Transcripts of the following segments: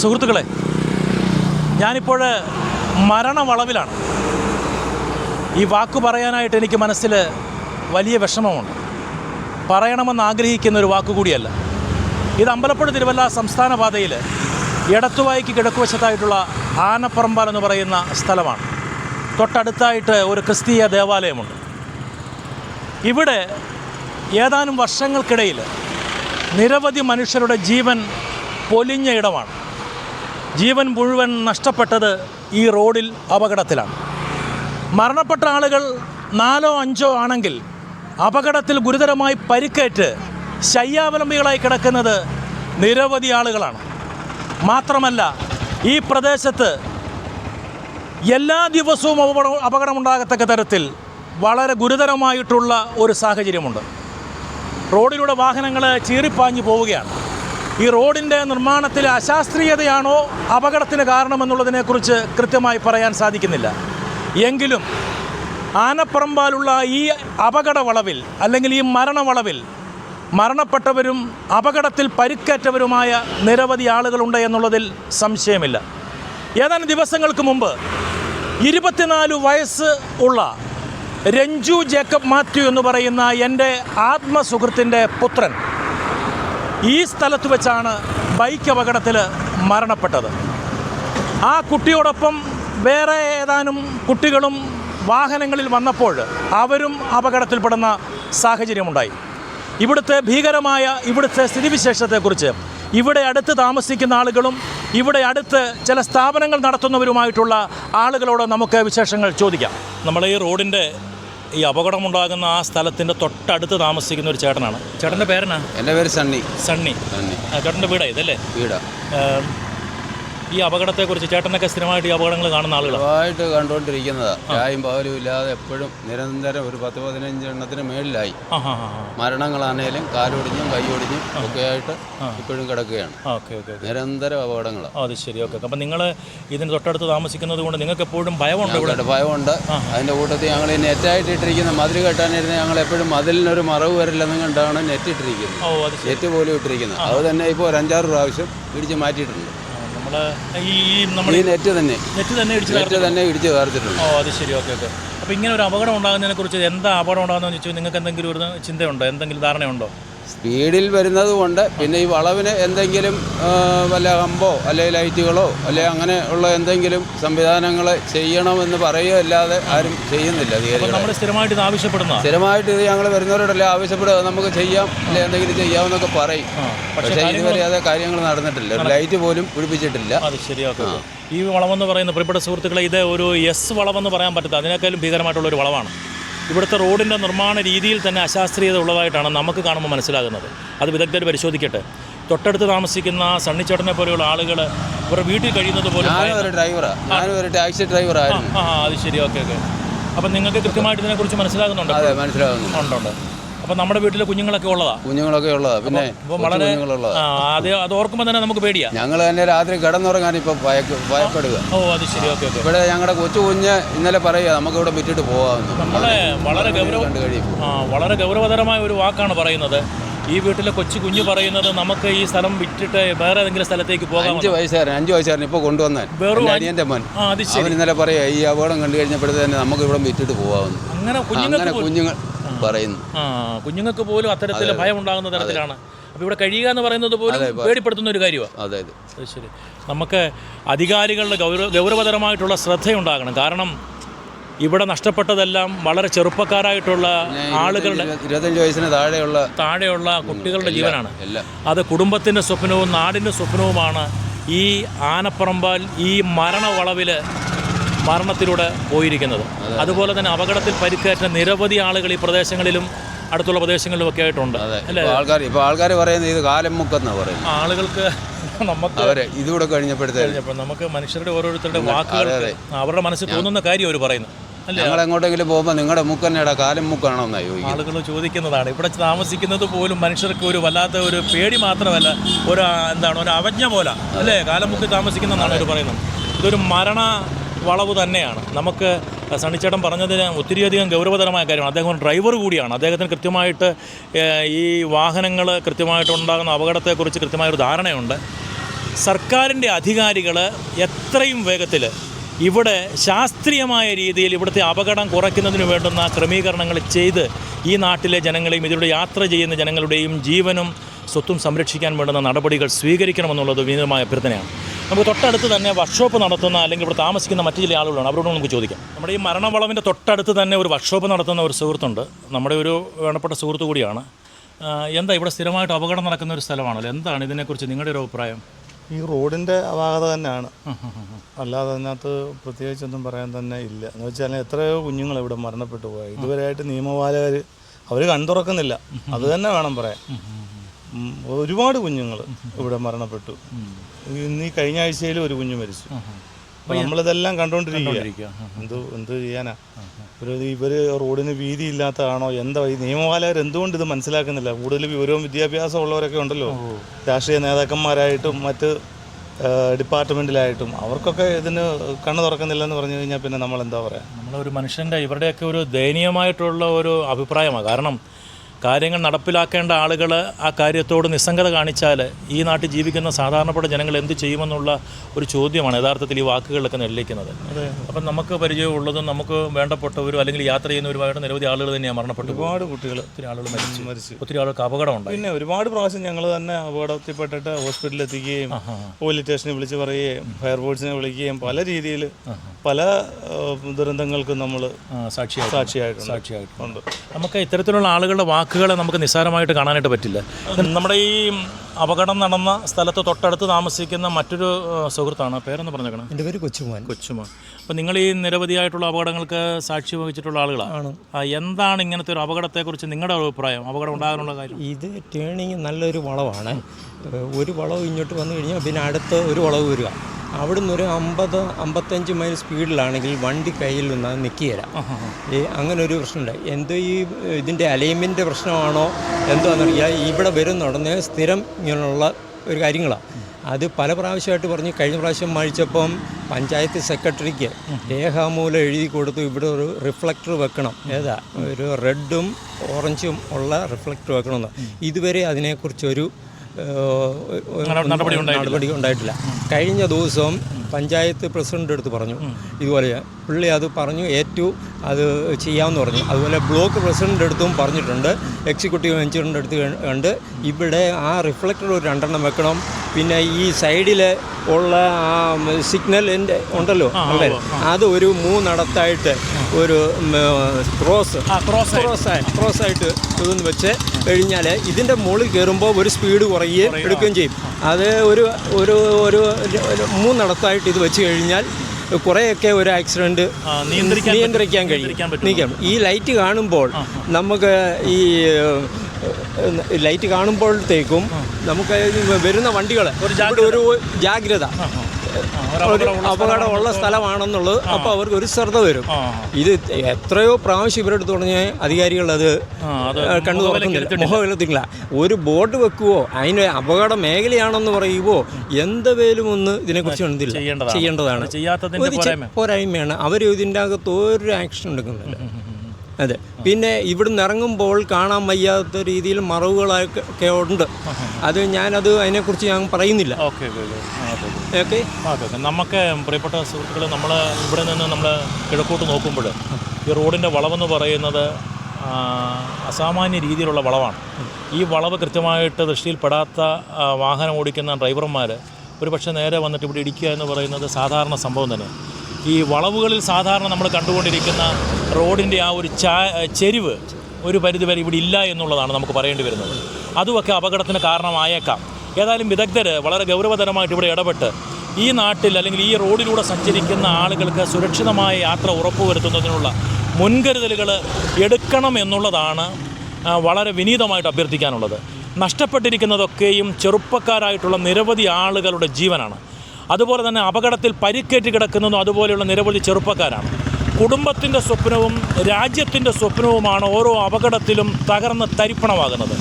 സുഹൃത്തുക്കളെ ഞാനിപ്പോൾ മരണവളവിലാണ്. ഈ വാക്ക് പറയാനായിട്ട് എനിക്ക് മനസ്സിൽ വലിയ വിഷമമുണ്ട്. പറയണമെന്ന് ആഗ്രഹിക്കുന്ന ഒരു വാക്ക് കൂടിയല്ല. ഇത് അമ്പലപ്പുഴ തിരുവല്ല സംസ്ഥാന പാതയിൽ എടത്തുവായിക്ക് കിഴക്കുവശത്തായിട്ടുള്ള ആനപ്പറമ്പാൽ എന്ന് പറയുന്ന സ്ഥലമാണ്. തൊട്ടടുത്തായിട്ട് ഒരു ക്രിസ്തീയ ദേവാലയമുണ്ട്. ഇവിടെ ഏതാനും വർഷങ്ങൾക്കിടയിൽ നിരവധി മനുഷ്യരുടെ ജീവൻ പൊലിഞ്ഞ ഇടമാണ്. ജീവൻ മുഴുവൻ നഷ്ടപ്പെട്ടത് ഈ റോഡിൽ അപകടത്തിലാണ്. മരണപ്പെട്ട ആളുകൾ നാലോ അഞ്ചോ ആണെങ്കിൽ അപകടത്തിൽ ഗുരുതരമായി പരിക്കേറ്റ് ശയ്യാവലംബികളായി കിടക്കുന്നത് നിരവധി ആളുകളാണ്. മാത്രമല്ല ഈ പ്രദേശത്ത് എല്ലാ ദിവസവും അപകടം അപകടമുണ്ടാകത്തക്ക തരത്തിൽ വളരെ ഗുരുതരമായിട്ടുള്ള ഒരു സാഹചര്യമുണ്ട്. റോഡിലൂടെ വാഹനങ്ങൾ ചീറിപ്പാഞ്ഞു പോവുകയാണ്. ഈ റോഡിന്റെ നിർമ്മാണത്തിലെ അശാസ്ത്രീയതയാണോ അപകടത്തിന് കാരണമെന്നുള്ളതിനെക്കുറിച്ച് കൃത്യമായി പറയാൻ സാധിക്കുന്നില്ല. എങ്കിലും ആനപ്പറമ്പാലുള്ള ഈ അപകട വളവിൽ അല്ലെങ്കിൽ ഈ മരണവളവിൽ മരണപ്പെട്ടവരും അപകടത്തിൽ പരിക്കേറ്റവരുമായ നിരവധി ആളുകളുണ്ട് എന്നുള്ളതിൽ സംശയമില്ല. ഏതാനും ദിവസങ്ങൾക്ക് മുമ്പ് ഇരുപത്തിനാല് വയസ്സ് ഉള്ള രഞ്ജു ജേക്കബ് മാത്യു എന്ന് പറയുന്ന എന്റെ ആത്മസുഹൃത്തിന്റെ പുത്രൻ ഈ സ്ഥലത്ത് വെച്ചാണ് ബൈക്ക് അപകടത്തിൽ മരണപ്പെട്ടത്. ആ കുട്ടിയോടൊപ്പം വേറെ ഏതാനും കുട്ടികളും വാഹനങ്ങളിൽ വന്നപ്പോൾ അവരും അപകടത്തിൽപ്പെടുന്ന സാഹചര്യമുണ്ടായി. ഇവിടുത്തെ ഭീകരമായ ഇവിടുത്തെ സ്ഥിതിവിശേഷത്തെക്കുറിച്ച് ഇവിടെ അടുത്ത് താമസിക്കുന്ന ആളുകളും ഇവിടെ അടുത്ത് ചില സ്ഥാപനങ്ങൾ നടത്തുന്നവരുമായിട്ടുള്ള ആളുകളോട് നമുക്ക് വിശേഷങ്ങൾ ചോദിക്കാം. നമ്മൾ ഈ റോഡിന്റെ ഈ അപകടമുണ്ടാകുന്ന ആ സ്ഥലത്തിന്റെ തൊട്ടടുത്ത് താമസിക്കുന്ന ഒരു ചേട്ടനാണ്. ചേട്ടന്റെ പേരനാ എന്റെ പേര് സണ്ണി. സണ്ണി. സണ്ണി. ചേട്ടന്റെ വീടാ ഇതല്ലേ? വീടാ. ഏം, ഈ അപകടത്തെക്കുറിച്ച് ചേട്ടനൊക്കെ സ്ഥിരമായിട്ട് ഈ അപകടങ്ങൾ കാണുന്ന ആളുകളായിട്ട് ചെറുതായിട്ട് കണ്ടുകൊണ്ടിരിക്കുന്നതാ. ചായയും പകലും ഇല്ലാതെ എപ്പോഴും നിരന്തരം ഒരു പത്ത് പതിനഞ്ച് എണ്ണത്തിന് മേളിലായി. മരണങ്ങളാണേലും കാലൊടിഞ്ഞും കൈയൊടിഞ്ഞും ഒക്കെ ആയിട്ട് ഇപ്പോഴും കിടക്കുകയാണ്. Okay okay okay. നിരന്തരം അപകടങ്ങൾ അത് ശരി ഓക്കെ അപ്പം നിങ്ങൾ ഇതിന് തൊട്ടടുത്ത് താമസിക്കുന്നത് കൊണ്ട് നിങ്ങൾക്ക് എപ്പോഴും ഭയമുണ്ട് ഇവിടെ? ഭയമുണ്ട്. അതിന്റെ കൂട്ടത്തിൽ ഞങ്ങൾ ഈ നെറ്റായിട്ട് ഇട്ടിരിക്കുന്ന മതിൽ കെട്ടാനിരുന്ന ഞങ്ങൾ എപ്പോഴും മതിലിനൊരു മറവ് വരില്ലെന്ന് കണ്ടാണ് നെറ്റ് ഇട്ടിരിക്കുന്നത്. നെറ്റ് പോലും ഇട്ടിരിക്കുന്നത്. അത് തന്നെ ഇപ്പോൾ ഒരു അഞ്ചാറ് പ്രാവശ്യം ഇടിച്ച് മാറ്റിയിട്ടുണ്ട്. നമ്മൾ ഈ നമ്മൾ ഈ നെറ്റ് തന്നെ. നെറ്റ് തന്നെ ഇടിച്ച് നെറ്റ് തന്നെ ഇടിച്ച് ഓ അത് ശരി. Okay okay. അപ്പോൾ ഇങ്ങനെ ഒരു അപകടം ഉണ്ടാകുന്നതിനെ കുറിച്ച് എന്താ അപകടം ഉണ്ടാകുന്നതെന്ന് ചോദിച്ചാൽ നിങ്ങൾക്ക് എന്തെങ്കിലും ഒരു ചിന്തയുണ്ടോ? എന്തെങ്കിലും ധാരണയുണ്ടോ? സ്പീഡിൽ വരുന്നത് കൊണ്ട് പിന്നെ ഈ വളവിന് എന്തെങ്കിലും വല്ല ഹമ്പോ അല്ലെങ്കിൽ ലൈറ്റുകളോ അല്ലെങ്കിൽ അങ്ങനെ ഉള്ള എന്തെങ്കിലും സംവിധാനങ്ങൾ ചെയ്യണമെന്ന് പറയുകയല്ലാതെ ആരും ചെയ്യുന്നില്ല നമ്മൾ സ്ഥിരമായിട്ട് ഇത് ആവശ്യപ്പെടുന്നതാണ് സ്ഥിരമായിട്ട് ഇത് ഞങ്ങൾ വരുന്നവരോടല്ലേ ആവശ്യപ്പെടുക? നമുക്ക് ചെയ്യാം അല്ലെങ്കിൽ എന്തെങ്കിലും ചെയ്യാമെന്നൊക്കെ പറയും. പക്ഷേ ഇതുവരെ അതെ കാര്യങ്ങൾ നടന്നിട്ടില്ല. ഒരു ലൈറ്റ് പോലും പിടിപ്പിച്ചിട്ടില്ല. അത്. ഈ വളമെന്ന് പറയുന്ന പ്രിയപ്പെട്ട സുഹൃത്തുക്കളെ ഇത് ഒരു എസ് വളമെന്ന് പറയാൻ പറ്റത്തില്ല. അതിനേക്കാളും ഭീകരമായിട്ടുള്ള ഒരു വളവാണ് ഇവിടുത്തെ റോഡിന്റെ നിർമ്മാണ രീതിയിൽ തന്നെ അശാസ്ത്രീയത ഉള്ളതായിട്ടാണ് നമുക്ക് കാണുമ്പോൾ മനസ്സിലാകുന്നത്. അത് വിദഗ്ധർ പരിശോധിക്കട്ടെ. തൊട്ടടുത്ത് താമസിക്കുന്ന സണ്ണിച്ചേട്ടനെ പോലെയുള്ള ആളുകൾ ഇവരുടെ വീട്ടിൽ കഴിയുന്നത് പോലും ഡ്രൈവറാണ് ടാക്സി ഡ്രൈവറായിരുന്നു ആ. അത് ശരി. Okay okay. അപ്പം നിങ്ങൾക്ക് കൃത്യമായിട്ട് ഇതിനെക്കുറിച്ച് മനസ്സിലാകുന്നുണ്ടോ? അതെ മനസ്സിലാകുന്നു ഉണ്ട് ഉണ്ട് അപ്പം നമ്മുടെ വീട്ടിലെ കുഞ്ഞുങ്ങളൊക്കെ ഉള്ളതാ? കുഞ്ഞുങ്ങളൊക്കെ ഉള്ളതാ. പിന്നെ അപ്പോൾ വളരെ കുഞ്ഞുങ്ങളുള്ളതാ. അത് അത് ഓർക്കുമ്പോൾ തന്നെ നമുക്ക് പേടിയാ. ഞങ്ങൾ തന്നെ രാത്രി കിടന്നുറങ്ങാൻ ഇപ്പൊ ഭയപ്പെടുക. ഓ അത് ശരി. Okay okay. ഇവിടെ ഞങ്ങളുടെ കൊച്ചു കുഞ്ഞ് ഇന്നലെ പറയുക നമുക്ക് ഇവിടെ വിറ്റിട്ട് പോകാമെന്ന് നമ്മളെ വളരെ ഗൗരവ ആ വളരെ ഗൗരവതരമായ ഒരു വാക്കാണ് പറയുന്നത്. ഈ വീട്ടിലെ കൊച്ചു കുഞ്ഞ് പറയുന്നത് നമുക്ക് ഈ സ്ഥലം വിറ്റിട്ട് വേറെ ഏതെങ്കിലും സ്ഥലത്തേക്ക് പോകാം അഞ്ച് വയസ്സുകാരൻ അഞ്ച് വയസ്സുകാരൻ ഇപ്പോൾ കൊണ്ടുവന്നാൽ വെറും അനിയന്റെ മോൻ. ആ അത് ശരി. അവൻ ഇന്നലെ പറയുക ഈ അപകടം കണ്ടു കഴിഞ്ഞപ്പോഴത്തേന് നമുക്ക് ഇവിടെ വിറ്റിട്ട് പോകാമെന്ന് കുഞ്ഞുങ്ങൾക്ക് അങ്ങനെ കുഞ്ഞുങ്ങൾ പറയുന്നു. ആ കുഞ്ഞുങ്ങൾക്ക് പോലും അത്തരത്തിൽ ഭയം ഉണ്ടാകുന്ന തരത്തിലാണ്. അപ്പോൾ ഇവിടെ കഴിയുക എന്ന് പറയുന്നത് പോലും പേടിപ്പെടുത്തുന്ന ഒരു കാര്യമാണ് അതായത് അതെ. ശരി. നമുക്ക് അധികാരികളുടെ ഗൗരവ ഗൗരവതരമായിട്ടുള്ള ശ്രദ്ധയുണ്ടാകണം. കാരണം ഇവിടെ നഷ്ടപ്പെട്ടതെല്ലാം വളരെ ചെറുപ്പക്കാരായിട്ടുള്ള ആളുകളുടെ ഇരുപത്തഞ്ച് വയസ്സിന് താഴെയുള്ള താഴെയുള്ള കുട്ടികളുടെ ജീവനാണ്. അത് കുടുംബത്തിന്റെ സ്വപ്നവും നാടിന്റെ സ്വപ്നവുമാണ് ഈ ആനപ്പറമ്പാൽ ഈ മരണവളവിൽ മരണത്തിലൂടെ പോയിരിക്കുന്നത്. അതുപോലെ തന്നെ അപകടത്തിൽ പരിക്കേറ്റ നിരവധി ആളുകൾ ഈ പ്രദേശങ്ങളിലും അടുത്തുള്ള പ്രദേശങ്ങളിലും ഒക്കെ ആയിട്ടുണ്ട്. ആൾക്കാർ ഇപ്പോൾ ആൾക്കാർ പറയുന്നത് ഇത് കാലം മുക്കെന്നാണ് പറയുന്നത്. ആളുകൾക്ക് നമുക്ക് അവരെ ഇതുകൂടെ കഴിഞ്ഞപ്പോഴത്തേക്കും നമുക്ക് മനുഷ്യരുടെ ഓരോരുത്തരുടെ വാക്കുകൾ അവരുടെ മനസ്സിൽ തോന്നുന്ന കാര്യം അവർ പറയുന്നു. ഞങ്ങൾ എങ്ങോട്ടെങ്കിലും പോകുമ്പോൾ നിങ്ങളുടെ മുക്കന്നെടാ കാലം മുക്കാണോ എന്നാ ചോദിക്കും ആളുകൾ ചോദിക്കുന്നതാണ്. ഇവിടെ താമസിക്കുന്നത് പോലും മനുഷ്യർക്ക് ഒരു വല്ലാത്ത ഒരു പേടി മാത്രമല്ല ഒരു എന്താണ് ഒരു അവജ്ഞ പോലെ. അല്ലേ? കാലം മുക്കി താമസിക്കുന്നതാണ് അവർ പറയുന്നത്. ഇതൊരു മരണ വളവ് തന്നെയാണ്. നമുക്ക് സണ്ണിച്ചേട്ടൻ പറഞ്ഞതിന് ഒത്തിരിയധികം ഗൗരവതരമായ കാര്യമാണ്. അദ്ദേഹം ഡ്രൈവർ കൂടിയാണ്. അദ്ദേഹത്തിന് കൃത്യമായിട്ട് ഈ വാഹനങ്ങൾ കൃത്യമായിട്ട് ഉണ്ടാകുന്ന അപകടത്തെക്കുറിച്ച് കൃത്യമായൊരു ധാരണയുണ്ട്. സർക്കാരിന്റെ അധികാരികൾ എത്രയും വേഗത്തിൽ ഇവിടെ ശാസ്ത്രീയമായ രീതിയിൽ ഇവിടുത്തെ അപകടം കുറയ്ക്കുന്നതിന് വേണ്ടുന്ന ക്രമീകരണങ്ങൾ ചെയ്ത് ഈ നാട്ടിലെ ജനങ്ങളെയും ഇതിലൂടെ യാത്ര ചെയ്യുന്ന ജനങ്ങളുടെയും ജീവനും സ്വത്തും സംരക്ഷിക്കാൻ വേണ്ടുന്ന നടപടികൾ സ്വീകരിക്കണമെന്നുള്ളത് വിനീതമായ അഭ്യർത്ഥനയാണ്. നമുക്ക് തൊട്ടടുത്ത് തന്നെ വർക്ക്ഷോപ്പ് നടത്തുന്ന അല്ലെങ്കിൽ ഇവിടെ താമസിക്കുന്ന മറ്റു ചില ആളുകളാണ്. അവരോട് നമുക്ക് ചോദിക്കാം. നമ്മുടെ ഈ മരണവളവിന്റെ തൊട്ടടുത്ത് തന്നെ ഒരു വർക്ക്ഷോപ്പ് നടത്തുന്ന ഒരു സുഹൃത്തുണ്ട്. നമ്മുടെ ഒരു വേണ്ടപ്പെട്ട സുഹൃത്തു കൂടിയാണ്. എന്താ ഇവിടെ സ്ഥിരമായിട്ട് അപകടം നടക്കുന്ന ഒരു സ്ഥലമാണല്ലോ? എന്താണ് ഇതിനെക്കുറിച്ച് നിങ്ങളുടെ ഒരു അഭിപ്രായം? ഈ റോഡിന്റെ അപാകത തന്നെയാണ്. അല്ലാതെ അതിനകത്ത് പ്രത്യേകിച്ചൊന്നും പറയാൻ തന്നെ ഇല്ല. എന്ന് വെച്ചാൽ എത്രയോ കുഞ്ഞുങ്ങൾ ഇവിടെ മരണപ്പെട്ടു പോയി. ഇതുവരെയായിട്ട് നിയമപാലകർ അവർ കണ്ടുറക്കുന്നില്ല അത് തന്നെ വേണം പറയാൻ. ഒരുപാട് കുഞ്ഞുങ്ങൾ ഇവിടെ മരണപ്പെട്ടു. ഇന്ന് ഈ കഴിഞ്ഞ ആഴ്ചയിൽ ഒരു കുഞ്ഞ് മരിച്ചു. അപ്പൊ നമ്മളിതെല്ലാം കണ്ടോണ്ടിരിക്കുക എന്തു എന്ത് എന്ത് ചെയ്യാനാ? ഒരു ഇവർ റോഡിന് വീതി ഇല്ലാത്തതാണോ എന്താ ഈ നിയമപാലകർ എന്തുകൊണ്ട് ഇത് മനസ്സിലാക്കുന്നില്ല? കൂടുതൽ വിവരവും വിദ്യാഭ്യാസം ഉള്ളവരൊക്കെ ഉണ്ടല്ലോ. രാഷ്ട്രീയ നേതാക്കന്മാരായിട്ടും മറ്റ് ഡിപ്പാർട്ട്മെന്റിലായിട്ടും അവർക്കൊക്കെ ഇതിന് കണ്ണു തുറക്കുന്നില്ലെന്ന് പറഞ്ഞു കഴിഞ്ഞാൽ പിന്നെ നമ്മൾ എന്താ പറയാ? നമ്മളൊരു മനുഷ്യന്റെ ഇവരുടെയൊക്കെ ഒരു ദയനീയമായിട്ടുള്ള ഒരു അഭിപ്രായമാണ്. കാരണം കാര്യങ്ങൾ നടപ്പിലാക്കേണ്ട ആളുകൾ ആ കാര്യത്തോട് നിസ്സംഗത കാണിച്ചാൽ ഈ നാട്ടിൽ ജീവിക്കുന്ന സാധാരണപ്പെട്ട ജനങ്ങൾ എന്ത് ചെയ്യുമെന്നുള്ള ഒരു ചോദ്യമാണ് യഥാർത്ഥത്തിൽ ഈ വാക്കുകളിലൊക്കെ നെല്ലിക്കുന്നത്. അപ്പം നമുക്ക് പരിചയമുള്ളതും നമുക്ക് വേണ്ടപ്പെട്ടവരും അല്ലെങ്കിൽ യാത്ര ചെയ്യുന്നവരുമായിട്ട് നിരവധി ആളുകൾ തന്നെയാണ് മരണപ്പെട്ടു ഒരുപാട് കുട്ടികൾ ഒത്തിരി ആളുകൾ മരിച്ചു. മരിച്ചു. ഒത്തിരി ആളുകൾക്ക് അപകടമുണ്ടായി പിന്നെ ഒരുപാട് പ്രാവശ്യം ഞങ്ങൾ തന്നെ അപകടത്തിൽപ്പെട്ടിട്ട് ഹോസ്പിറ്റലിൽ എത്തിക്കുകയും പോലീസ് സ്റ്റേഷനിൽ വിളിച്ച് പറയുകയും ഫയർഫോഴ്സിനെ വിളിക്കുകയും പല രീതിയിൽ പല ദുരന്തങ്ങൾക്കും നമ്മൾ സാക്ഷിയായിട്ട് സാക്ഷിയായിട്ടുണ്ട്. സാക്ഷിയായിട്ട് നമുക്ക് ഇത്തരത്തിലുള്ള ആളുകളുടെ വാക്കുകളെ നമുക്ക് നിസ്സാരമായിട്ട് കാണാനായിട്ട് പറ്റില്ല. നമ്മുടെ ഈ അപകടം നടന്ന സ്ഥലത്ത് തൊട്ടടുത്ത് താമസിക്കുന്ന മറ്റൊരു സുഹൃത്താണ്. പേരെന്ന് പറഞ്ഞേക്കണം. എന്റെ പേര് കൊച്ചുമോൻ. കൊച്ചുമാൻ. അപ്പോൾ നിങ്ങൾ ഈ നിരവധിയായിട്ടുള്ള അപകടങ്ങൾക്ക് സാക്ഷി വഹിച്ചിട്ടുള്ള ആളുകളാണ് എന്താണ് ഇങ്ങനത്തെ ഒരു അപകടത്തെക്കുറിച്ച് നിങ്ങളുടെ അഭിപ്രായം? അപകടം ഉണ്ടാകാനുള്ള കാര്യം. ഇത് ടേണിങ് നല്ലൊരു വളവാണ്. ഒരു വളവ് ഇങ്ങോട്ട് വന്നു കഴിഞ്ഞാൽ പിന്നെ അടുത്ത ഒരു വളവ് വരിക. അവിടുന്ന് ഒരു അമ്പത് അമ്പത്തഞ്ച് മൈൽ സ്പീഡിലാണെങ്കിൽ വണ്ടി കയ്യിൽ നിന്ന് അത് നിൽക്കുകയില്ല ഈ അങ്ങനെ ഒരു പ്രശ്നമുണ്ട് എന്തോ ഈ ഇതിന്റെ അലൈൻമെന്റ് പ്രശ്നമാണോ എന്തോന്നറിയാം ഇവിടെ വരുന്ന ഉടനെ സ്ഥിരം ഇങ്ങനെയുള്ള ഒരു കാര്യങ്ങളാണ് അത് പല പ്രാവശ്യമായിട്ട് പറഞ്ഞ്. കഴിഞ്ഞ പ്രാവശ്യം മഴിച്ചപ്പം പഞ്ചായത്ത് സെക്രട്ടറിക്ക് രേഖാമൂലം എഴുതി കൊടുത്തു. ഇവിടെ ഒരു റിഫ്ലക്ടർ വെക്കണം. ഏതാ? ഒരു റെഡും ഓറഞ്ചും ഉള്ള റിഫ്ലക്ടർ വെക്കണമെന്ന്. ഇതുവരെ അതിനെക്കുറിച്ചൊരു നടപടി ഉണ്ടായിട്ടില്ല. കഴിഞ്ഞ ദിവസം പഞ്ചായത്ത് പ്രസിഡന്റ് അടുത്ത് പറഞ്ഞു. ഇതുപോലെ പുള്ളി അത് പറഞ്ഞു ഏറ്റു അത് ചെയ്യാമെന്ന് പറഞ്ഞു. അതുപോലെ ബ്ലോക്ക് പ്രസിഡന്റ് അടുത്തും പറഞ്ഞിട്ടുണ്ട്. എക്സിക്യൂട്ടീവ് എഞ്ചിനീയറിന്റെ അടുത്ത് കണ്ട് ഇവിടെ ആ റിഫ്ലക്ടർ ഒരു രണ്ടെണ്ണം വെക്കണം. പിന്നെ ഈ സൈഡിൽ ഉള്ള ആ സിഗ്നലിന്റെ ഉണ്ടല്ലോ അല്ലേ? അത് ഒരു മൂന്നടത്തായിട്ട് ഒരു ക്രോസ് ക്രോസ് ക്രോസ് ആയിട്ട് ഇതൊന്ന് വെച്ച് കഴിഞ്ഞാൽ ഇതിന്റെ മുകളിൽ കയറുമ്പോൾ ഒരു സ്പീഡ് കുറയുകയും എടുക്കുകയും ചെയ്യും. അത് ഒരു ഒരു ഒരു മൂന്നിടത്തായിട്ട് ഇത് വെച്ച് കഴിഞ്ഞാൽ കുറേയൊക്കെ ഒരു ആക്സിഡന്റ് നിയന്ത്രിക്കാൻ കഴിയും. നീക്കാം ഈ ലൈറ്റ് കാണുമ്പോൾ നമുക്ക് ഈ ലൈറ്റ് കാണുമ്പോഴത്തേക്കും നമുക്ക് വരുന്ന വണ്ടികൾ ഒരു ജാഗ്രത. ഒരു അപകടമുള്ള സ്ഥലമാണെന്നുള്ളത് അപ്പോൾ അവർക്ക് ഒരു ശ്രദ്ധ വരും ഇത് എത്രയോ പ്രാവശ്യം ഇവരെടുത്ത് തുടങ്ങിയ അധികാരികൾ അത് ആ, അത് കണ്ണു തുറക്കുന്നില്ല. മുഖവിലത്തില്ല ഒരു ബോർഡ് വെക്കുവോ അതിന് അപകട മേഖലയാണെന്ന് പറയുവോ പേലും ഒന്ന് ഇതിനെക്കുറിച്ച് എന്തില്ല ചെയ്യേണ്ടതാണ്. പോരായ്മയാണ്. അവർ ഇതിന്റെ അകത്ത് ഒരു ആക്ഷൻ എടുക്കുന്നില്ല അതെ. പിന്നെ ഇവിടുന്ന് ഇറങ്ങുമ്പോൾ കാണാൻ വയ്യാത്ത രീതിയിൽ മറവുകളൊക്കെ ഉണ്ട്. അത് ഞാനത് അതിനെക്കുറിച്ച് ഞാൻ പറയുന്നില്ല. ഓക്കെ ഓക്കെ നമുക്ക് പ്രിയപ്പെട്ട സുഹൃത്തുക്കൾ നമ്മൾ ഇവിടെ നിന്ന് നമ്മൾ കിഴക്കോട്ട് നോക്കുമ്പോൾ ഈ റോഡിന്റെ വളവെന്ന് പറയുന്നത് അസാമാന്യ രീതിയിലുള്ള വളവാണ്. ഈ വളവ് കൃത്യമായിട്ട് ദൃഷ്ടിയിൽപ്പെടാത്ത വാഹനം ഓടിക്കുന്ന ഡ്രൈവർമാർ ഒരു പക്ഷേ നേരെ വന്നിട്ട് ഇവിടെ ഇടിക്കുക എന്ന് പറയുന്നത് സാധാരണ സംഭവം തന്നെ ഈ വളവുകളിൽ സാധാരണ നമ്മൾ കണ്ടുകൊണ്ടിരിക്കുന്ന റോഡിന്റെ ആ ഒരു ചെരിവ് ഒരു പരിധിവരെ ഇവിടെ ഇല്ല എന്നുള്ളതാണ് നമുക്ക് പറയേണ്ടി വരുന്നത്. അതുമൊക്കെ അപകടത്തിന് കാരണമായേക്കാം. ഏതായാലും വിദഗ്ധർ വളരെ ഗൗരവതരമായിട്ട് ഇവിടെ ഇടപെട്ട് ഈ നാട്ടിൽ അല്ലെങ്കിൽ ഈ റോഡിലൂടെ സഞ്ചരിക്കുന്ന ആളുകൾക്ക് സുരക്ഷിതമായ യാത്ര ഉറപ്പുവരുത്തുന്നതിനുള്ള മുൻകരുതലുകൾ എടുക്കണം എന്നുള്ളതാണ് വളരെ വിനീതമായിട്ട് അഭ്യർത്ഥിക്കാനുള്ളത്. നഷ്ടപ്പെട്ടിരിക്കുന്നതൊക്കെയും ചെറുപ്പക്കാരായിട്ടുള്ള നിരവധി ആളുകളുടെ ജീവനാണ്. അതുപോലെ തന്നെ അപകടത്തിൽ പരിക്കേറ്റ് കിടക്കുന്നതും അതുപോലെയുള്ള നിരവധി ചെറുപ്പക്കാരാണ്. കുടുംബത്തിന്റെ സ്വപ്നവും രാജ്യത്തിന്റെ സ്വപ്നവുമാണ് ഓരോ അപകടത്തിലും തകർന്ന് തരിപ്പണമാകുന്നത്.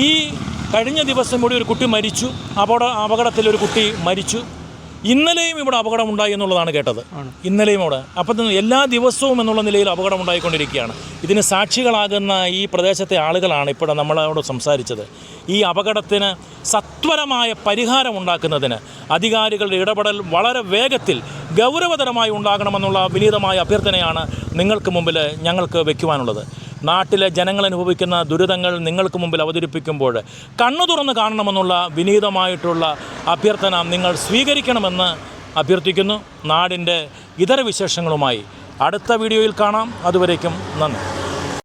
ഈ കഴിഞ്ഞ ദിവസം കൂടി ഒരു കുട്ടി മരിച്ചു. അപകട അപകടത്തിൽ ഒരു കുട്ടി മരിച്ചു. ഇന്നലെയും ഇവിടെ അപകടമുണ്ടായി എന്നുള്ളതാണ് കേട്ടത്. ഇന്നലെയും അവിടെ. അപ്പം തന്നെ എല്ലാ ദിവസവും എന്നുള്ള നിലയിൽ അപകടം ഉണ്ടായിക്കൊണ്ടിരിക്കുകയാണ് ഇതിന് സാക്ഷികളാകുന്ന ഈ പ്രദേശത്തെ ആളുകളാണ് ഇപ്പോൾ നമ്മളോട് സംസാരിച്ചത്. ഈ അപകടത്തിന് സത്വരമായ പരിഹാരം ഉണ്ടാക്കുന്നതിന് അധികാരികളുടെ ഇടപെടൽ വളരെ വേഗത്തിൽ ഗൗരവതരമായി ഉണ്ടാകണമെന്നുള്ള വിനീതമായ അഭ്യർത്ഥനയാണ് നിങ്ങൾക്ക് മുമ്പിൽ ഞങ്ങൾക്ക് വയ്ക്കുവാനുള്ളത് നാട്ടിലെ ജനങ്ങൾ അനുഭവിക്കുന്ന ദുരിതങ്ങൾ നിങ്ങൾക്ക് മുമ്പിൽ അവതരിപ്പിക്കുമ്പോൾ കണ്ണു തുറന്ന് കാണണമെന്നുള്ള വിനീതമായിട്ടുള്ള അഭ്യർത്ഥന നിങ്ങൾ സ്വീകരിക്കണമെന്ന് അഭ്യർത്ഥിക്കുന്നു. നാടിന്റെ ഇതര വിശേഷങ്ങളുമായി അടുത്ത വീഡിയോയിൽ കാണാം. അതുവരേക്കും നന്ദി.